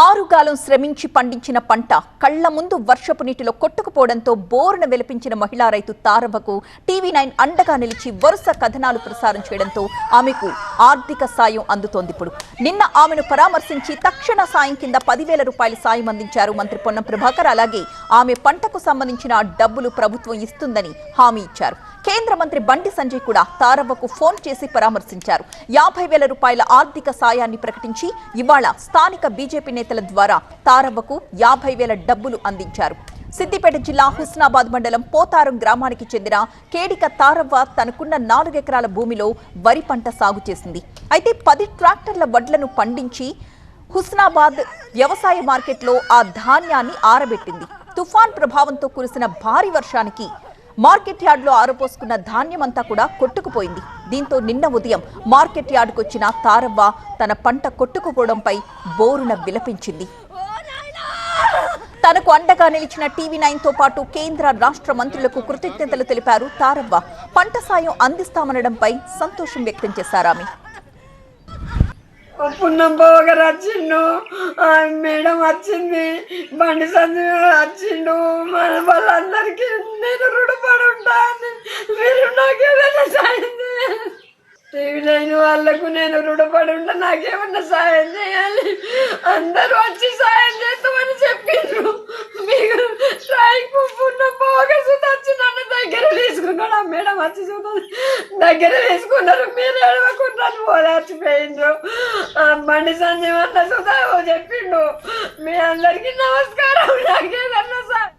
ఆరుగాలం శ్రమించి పండించిన పంట కళ్ళ ముందు వర్షపు నీటిలో కొట్టుకుపోవడంతో బోరున వెలిపించిన మహిళా రైతు తారవకు టీవీ నైన్ అండగా నిలిచి వరుస కథనాలు ప్రసారం చేయడంతో ఆమెకు ఆర్థిక సాయం అందుతోంది ఇప్పుడు. నిన్న ఆమెను పరామర్శించి తక్షణ సాయం కింద పదివేల రూపాయల సాయం అందించారు మంత్రి పొన్నం ప్రభాకర్. అలాగే ఆమె పంటకు సంబంధించిన డబ్బులు ప్రభుత్వం ఇస్తుందని హామీ ఇచ్చారు. కేంద్ర మంత్రి బండి సంజయ్ కూడా తారవ్వకు ఫోన్ చేసి పరామర్శించారు. యాభై వేల రూపాయల ఆర్థిక సాయాన్ని ప్రకటించి ఇవాళ స్థానిక బీజేపీ నేతల ద్వారా తారవ్వకు యాభై వేల డబ్బులు అందించారు. సిద్దిపేట జిల్లా హుస్నాబాద్ మండలం పోతారం గ్రామానికి చెందిన కేడిక తారవ్వ తనకున్న నాలుగెకరాల భూమిలో వరి పంట సాగు చేసింది. అయితే పది ట్రాక్టర్ల వడ్లను పండించి హుస్నాబాద్ వ్యవసాయ మార్కెట్లో ఆ ధాన్యాన్ని ఆరబెట్టింది. తుఫాన్ ప్రభావంతో కురిసిన భారీ వర్షానికి మార్కెట్ యార్డ్లో ఆరపోసుకున్న ధాన్యం అంతా కూడా కొట్టుకుపోయింది. దీంతో నిన్న ఉదయం మార్కెట్ యార్డ్కొచ్చిన వచ్చిన తారవ్వ తన పంట కొట్టుకుపోవడంపై బోరున విలపించింది. తనకు అండగా నిలిచిన టీవీ నైన్తో పాటు కేంద్ర రాష్ట్ర మంత్రులకు కృతజ్ఞతలు తెలిపారు తారవ్వ. పంట సాయం అందిస్తామనడంపై సంతోషం వ్యక్తం చేశారామె ఆమె పున్నం వచ్చిండు మేడం వచ్చింది. బండి సంజయ్ వచ్చిండు. మన వాళ్ళందరికీ నేను రుణపడి ఉంటాను. మీరు నాకేమైనా సాయం చేయాలి? టీవీ నైన్ వాళ్ళకు నేను రుణపడి ఉంటా నాకేమన్నా సాయం చేయాలి? అందరూ వచ్చి సాయం చేస్తామని చెప్పిండ్రు. మీకు ట్రైక్ పున్నం గారు వచ్చి నన్ను దగ్గర తీసుకున్నాడు. ఆ మేడం వచ్చి సుధా దగ్గర తీసుకున్నారు. మీరు ఎడవకుండా ఓదార్చిపోయిండ్రు. ఆ బండి సంజయ్ అన్న సుధా చెప్పిండు మీ అందరికీ నమస్కారం. నాకేదన్నా సార్